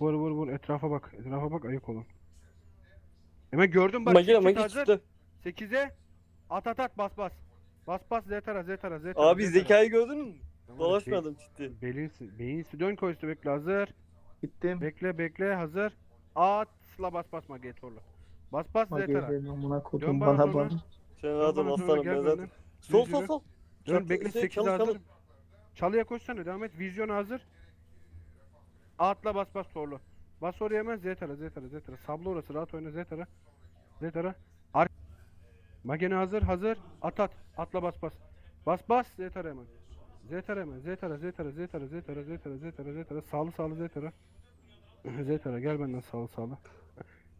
Vur vur vur. Etrafa bak. Etrafa bak. Ayık olun. Hemen gördüm bak. Magi magi hazır. çıktı. 8'e at at at bas bas. Bas bas Zetara Zetara Zetara. Abi Zetara. zekayı gördün mü? Tamam, Dolaşmadım ciddi. Şey, belinsi, beyinsi dön koyusu bekle hazır. Gittim. Bekle bekle hazır. Atla bas bas Mage torlu. Bas bas Zetara. Mage'nin amına Dön kodum bana bana sonra. bana. Sen Dön adam sonra, aslanım gel ben benden. zaten. Sol sol sol. Dön bekle şey, 8 çalı, hazır. çalı. Çalıya koşsana devam et. Vizyon hazır. Atla bas bas torlu. Bas oraya hemen Zetara Zetara Zetara. Sablo orası rahat oyna Zetara. Zetara. Ar Magene hazır hazır. At at. Atla bas bas. Bas bas Zetara hemen. Zetara hemen. Zetara Zetara Zetara Zetara Zetara Zetara Zetara. Sağlı sağlı Zetara. Zetara gel benden sağlı sağlı.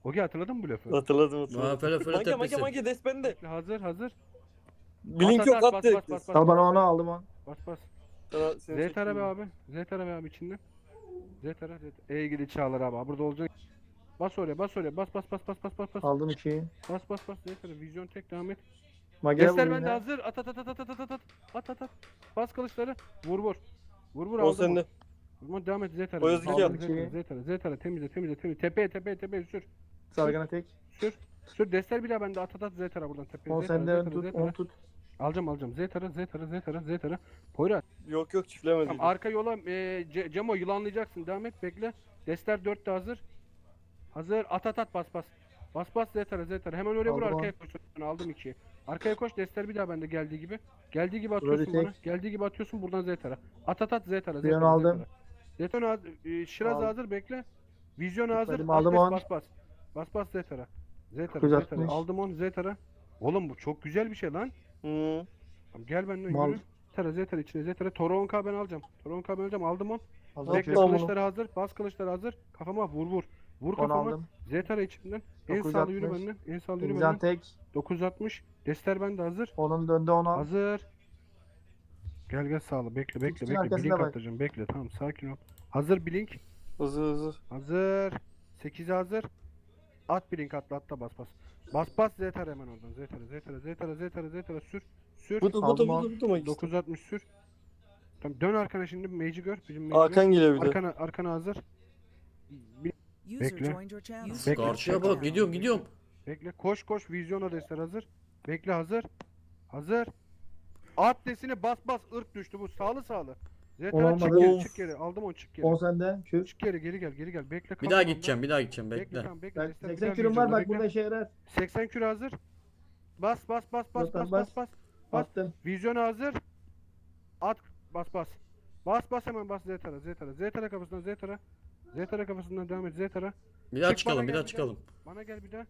Ogi hatırladın mı bu lafı? Hatırladım hatırladım. Aa, fele fele Mage mage tepesi. mage des bende. Hazır hazır. Blink yok at, at, at bas, direkt. bas, bas, Al bana onu aldım onu. Bas bas. Zetara be abi. Zetara be abi içinden. Zetara Zetara. Ey gidi çağlar abi. Burada olacak. Bas oraya bas oraya bas bas bas bas bas bas bas. Aldım ikiyi. Bas bas bas Zetara. Vizyon tek devam et. Göster vurayım bende hazır. At at at at at at at at. At at at. Bas kılıçları. Vur vur. Vur vur O aldım. sende. Vurma devam et Zetara. O yazık Aldım, yaptı. Zetara Zetara Zetara temizle temizle temizle. Tepeye tepeye tepeye sür. Sargana tek. Sür. Sür. Bir daha bende at at at Zetara buradan tepeye. On Zetara, sende ön Zetara, tut. Zetara. On tut. Alacağım alacağım. Zetara Zetara Zetara Zetara. Poyraz. Yok yok çiftlemedim. Tamam arka yola e, Ce- Cemo yılanlayacaksın. Devam et bekle. Destler 4 de hazır. Hazır. At at at bas bas. Bas bas Zetara Zetara. Hemen oraya vur Aldım arkaya koş. Aldım 2'yi. Arkaya koş. Destler bir daha bende geldiği gibi. Geldiği gibi atıyorsun bana. tek. Geldiği gibi atıyorsun buradan Zetara. At at at Zetara. Bir Zetara. an aldım. Zetara. Zetara haz- e, Şiraz Aldım. hazır bekle. Vizyon hazır. Aldım Atlas on. bas bas. Bas bas Zetara. Zetara 960. Zetara. Aldım onu Zetara. Oğlum bu çok güzel bir şey lan. Hı. Tamam, gel benden Mal. yürü. Zetara Zetara içine Zetara. Toronka ben alacağım. Toronka ben alacağım. Aldım onu. Aldım. Bekle Tamam. kılıçları hazır. Bas kılıçları hazır. Kafama vur vur. Vur kafama. aldım. Zetara içinden. En sağlı yürü 960. benden. En sağlı yürü benden. tek. 960. Destler bende hazır. Onun döndü onu al. Hazır. Gel gel sağlı. Bekle bekle Üstün bekle. Blink bak. atacağım. Bekle tamam sakin ol. Hazır blink. Hızlı hızlı. Hazır. 8 hazır. At blink atla atla bas bas. Bas bas Zetara hemen oradan. Zetara Zetara Zetara Zetara Zetara sür. Sür. Budu budu budu budu magi. 960 sür. Tamam dön arkana şimdi mage'i gör. Bizim mage'i gör. Hakan geliyor bir de. Arkana arkana hazır. Bir- Bekle. Bekle. Karşıya bak gidiyorum gidiyorum. Bekle. Koş koş. Vizyona destek hazır. Bekle hazır. Hazır. At desini bas bas. ırk düştü bu. Sağlı sağlı. Zetara çık Olmadı. geri Of. çık geri. Aldım onu çık geri. On sende. Kür. Çık geri geri gel geri gel. Bekle. Bir daha gideceğim bir daha gideceğim Bekle bekle. tamam bekle. Ben Destek 80 gel kürüm var bak bekle. burada işe yarar. 80 kür hazır. Bas bas bas bas Zaten bas bas bas. bas. Attım. Vizyona hazır. At bas bas. Bas bas hemen bas Zetara Zetara. Zetara kafasından Zetara. Zetara kafasından devam et Zetara. Bir daha Çık bana çıkalım bir gel, daha bir daha. çıkalım. Bana gel bir daha.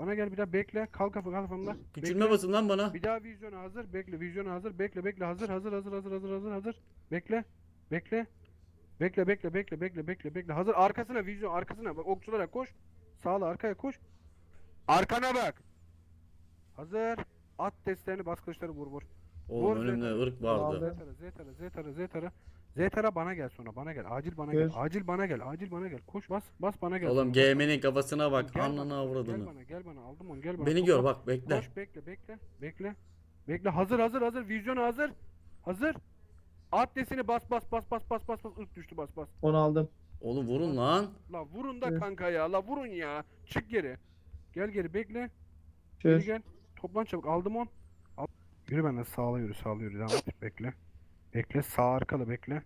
Bana gel bir daha bekle. Kalk kafa kafamda. Küçülme Bekle. basın lan bana. Bir daha vizyona hazır. Bekle vizyona hazır. Bekle bekle hazır hazır hazır hazır hazır hazır hazır. Bekle. Bekle. Bekle bekle bekle bekle bekle bekle. Hazır arkasına vizyon arkasına bak okçulara koş. Sağla arkaya koş. Arkana bak. Hazır. At testlerini bas kılıçları vur vur. Oğlum Vur önümde ırk vardı. Aldım. Zetara Zetara Zetara Zetara. Zetara bana gel sonra bana gel. Acil bana Gör. gel. Acil bana gel. Acil bana gel. Koş bas bas bana gel. Oğlum. GM'nin kafasına bak. Gel Ananı bana, Gel avradını. bana gel bana aldım onu gel bana. Beni gör bak bekle. Koş bekle bekle bekle. Bekle hazır hazır hazır vizyon hazır. Hazır. At desini bas bas bas bas bas bas bas ırk düştü bas bas. Onu aldım. Oğlum vurun lan. La vurun da Evet. kanka ya la vurun ya. Çık geri. Gel geri bekle. Geri gel. Toplan çabuk aldım on. Al. Yürü benden sağla yürü sağla yürü devam et bekle. Bekle sağ arkalı bekle.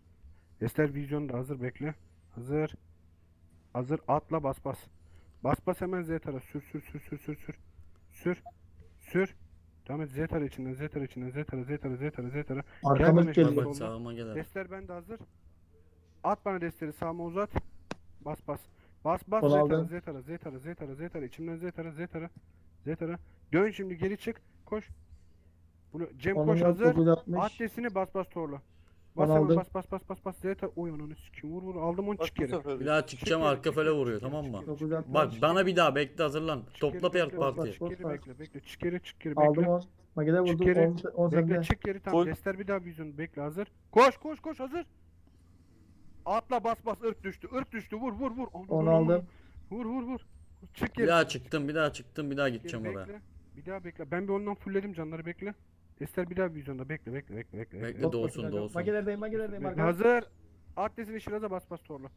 Destler vizyonu da hazır bekle. Hazır. Hazır atla bas bas. Bas bas hemen Z tara sür sür sür sür sür sür. Sür. Sür. Devam et Z tara içinden Z tara içinden Z tara Z tara Z tara Z tara. Arkamız geliyor. bak sağıma gel. Destler bende hazır. At bana destleri sağıma uzat. Bas bas. Bas bas Onu Zetara aldım. Zetara Zetara Zetara Zetara içimden Zetara Zetara Zetara. Dön şimdi geri çık. Koş. Bunu Cem Onun koş yok hazır. 960. At desini bas bas torla. Bas Onu hemen aldım. bas bas bas bas bas Zeta oy ananı sikim vur vur aldım onu çık geri. Bir daha çıkacağım Çık arka fele çık vuruyor tamam çık mı? geri, Çok çık güzel. geri. Bak bana bir daha bekle hazırlan. Çık Topla geri, per bekle, partiyi. Çık geri bekle bekle çık geri çık geri Aldım bekle. on. Magede Çık vurdum. geri. 10 10 Bekle sende. çık geri tamam. Full. Dester bir daha vizyon bekle hazır. Koş koş koş hazır. Atla bas bas ırk düştü ırk düştü vur vur vur. Onu ananı. aldım. Vur vur vur. Çık Bir geri. daha çıktım bir daha çıktım bir daha Geri gideceğim oraya. bekle. Bir daha bekle. Ben bir ondan fullledim canları bekle. Dester bir daha vizyonda bekle bekle bekle bekle. Bekle, bekle. doğsun, doğsun. Magelerdeyim magelerdeyim Bekle. arkadaşlar. Hazır. Atlesin işine bas bas torlu.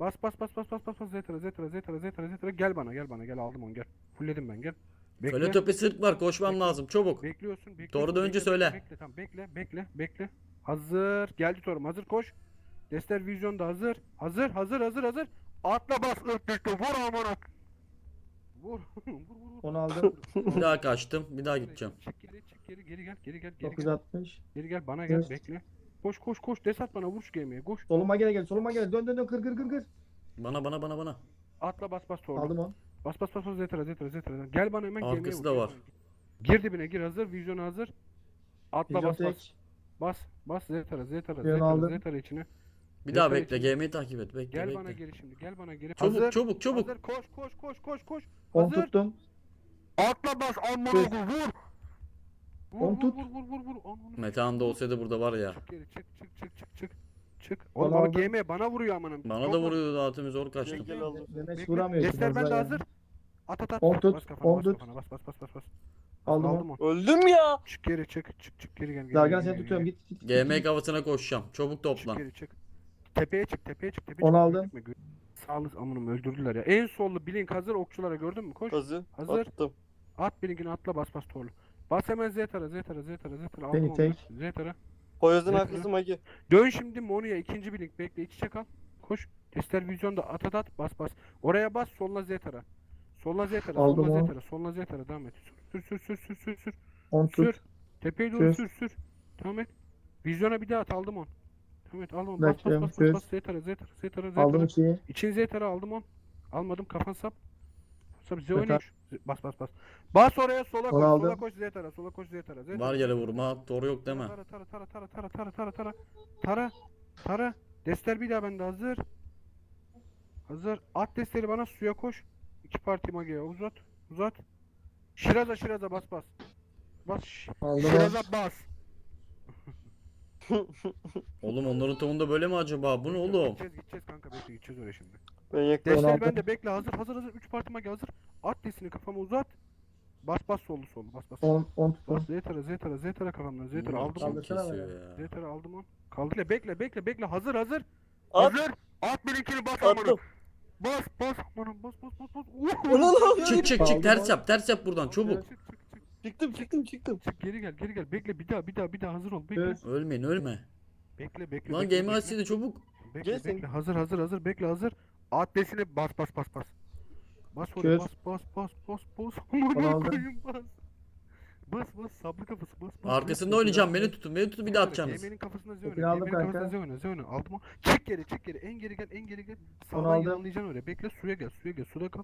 Bas bas bas bas bas bas bas zetra zetra zetra zetra zetra gel bana gel bana gel aldım onu gel. Fullledim ben gel. Bekle. Fele tepesi ırk var koşmam Bekle. lazım çabuk. Bekliyorsun, bekliyorsun. Doğru da önce bekle, söyle. Bekle, bekle, tamam bekle, bekle, bekle. Hazır. Geldi torum. Hazır koş. Dester vizyon da hazır. Hazır, hazır, hazır, hazır. Atla bas ırk düştü. Vur amına. Vur. vur, vur, vur. Onu aldım. Bir daha kaçtım bir daha gideceğim. Çık geri, çık geri, geri gel, geri gel, geri gel. 960. Geri gel, bana gel, Evet. bekle. Koş, koş, koş. Desat bana vur şu gemiye. Koş. Soluma gele gel. Soluma gel. Dön dön dön. Kır kır kır kır. Bana bana bana bana. Atla bas bas torlu. Aldım on. Bas bas bas bas zetra zetra zetra. Gel bana hemen gemiye Arkası vur, da var. bana. Gir dibine gir hazır. Vizyon hazır. Atla Vizyon bas bas. tek. Bas bas zetra zetra Yön zetra aldım. zetra içine. Bir daha Yeter bekle. GM'yi takip et bekle Gel bana bekle. geri şimdi. Gel bana geri. Çabuk hazır. çabuk çabuk. Hazır. Koş koş koş koş koş. 10 Hazır. tuttum. Atla bas amına Dur. vur. Vur tut. vur vur vur vur. Amına. Metehan da olsaydı burada var ya. Çık geri çık çık çık çık çık. Çık. Oğlum Onu ama aldım. GM bana vuruyor amanın. Bana da var. vuruyor dağıtımı zor kaçtım. Gel, gel aldım. Demek Bekle. vuramıyorsun. Destler bende hazır. At at at. On tut, Bas kafana on bas tut. kafana bas bas bas bas bas. Aldım Aldım on. onu. Öldüm ya. Çık geri çık çık çık geri gel. geri, Zargan geri, seni geri, tutuyorum. Git git. git. GM kafasına koşacağım. Çabuk Çık toplan. geri çık. Tepeye çık tepeye çık tepeye Onu çık. aldım. Gitme, gö- Sağlı amınım öldürdüler ya. En sollu blink hazır okçulara gördün mü? Koş. Hazır. Hazır. Attım. At blinkini atla bas bas torlu. Bas hemen Zetara Zetara Zetara Zetara Beni aldım onu. tek. Zetara. Poyraz'ın Bekle. arkası magi. Dön şimdi Monu'ya ikinci blink bekle iç içe kal. Koş. Tester vizyonda at at at bas bas. Oraya bas solla Zetara. Solla Zetara Aldım solla onu. Zetara solla Zetara devam et. Sür sür sür sür sür sür. 10 Sür. tut. Tepeye doğru Sür. sür sür. Devam et. Vizyona bir daha at aldım on. Devam et aldım on. Bas bas Bekliyorum, bas bas sür. bas Zetara Zetara Zetara Zetara. Aldım 2'yi. İçin Zetara aldım on. Almadım kafan sap. Kısa Z oynayın. Bas bas bas. Bas oraya sola koş. Aldım. Sola koş Z tara. Sola koş Z tara. Var yere vurma. Doğru yok deme. Tara tara tara tara tara tara tara tara. Tara. Tara. Dester bir daha bende hazır. Hazır. At desteri bana suya koş. İki parti magiye uzat. Uzat. Şiraza şiraza bas bas. Bas. şi- Aldım. Şiraza bas. Oğlum onların tavuğunda böyle mi acaba? Bu ne oğlum? Gideceğiz gideceğiz kanka bekle gideceğiz oraya şimdi. Ben aldım. bende bekle hazır hazır hazır. Üç parti magi hazır. At destini kafama uzat. Bas bas sollu sollu bas bas. 10 10 tuttum. Bas Zetara Zetara Zetara kafamdan Zetara aldım kim. Kaldırsana kesiyor ya? Zetara aldım onu. Kaldı. Bekle bekle bekle bekle hazır hazır. At. Hazır. At birinkini bas amına. Attım. Bas bas amına bas bas bas bas. Ulan abi. Çık çık çık ters yap ters yap buradan çabuk. Çık çık çık. Çıktım çıktım çıktım. Çık geri gel geri gel. Bekle bir daha bir daha bir daha hazır ol. Bekle. Evet. Ölmeyin ölme. Bekle bekle. Lan bekle, GM bekle. açsaydı çabuk. Bekle Gel sen. bekle. Hazır hazır hazır. Bekle hazır. At desini bas bas bas bas. Bas oraya bas bas bas bas bas. Aldım. koyayım bas. Bas bas sablı kafası bas bas. Arkasında bas. oynayacağım beni tutun beni tutun bir daha atacaksınız. Yemeğinin kafasına zöne. kanka. kafasına zöne. Zöne. Aldım o. Çık geri çık geri. En geri gel en geri gel. Sağdan yanlayacaksın oraya. Bekle suya gel suya gel. Suda kal.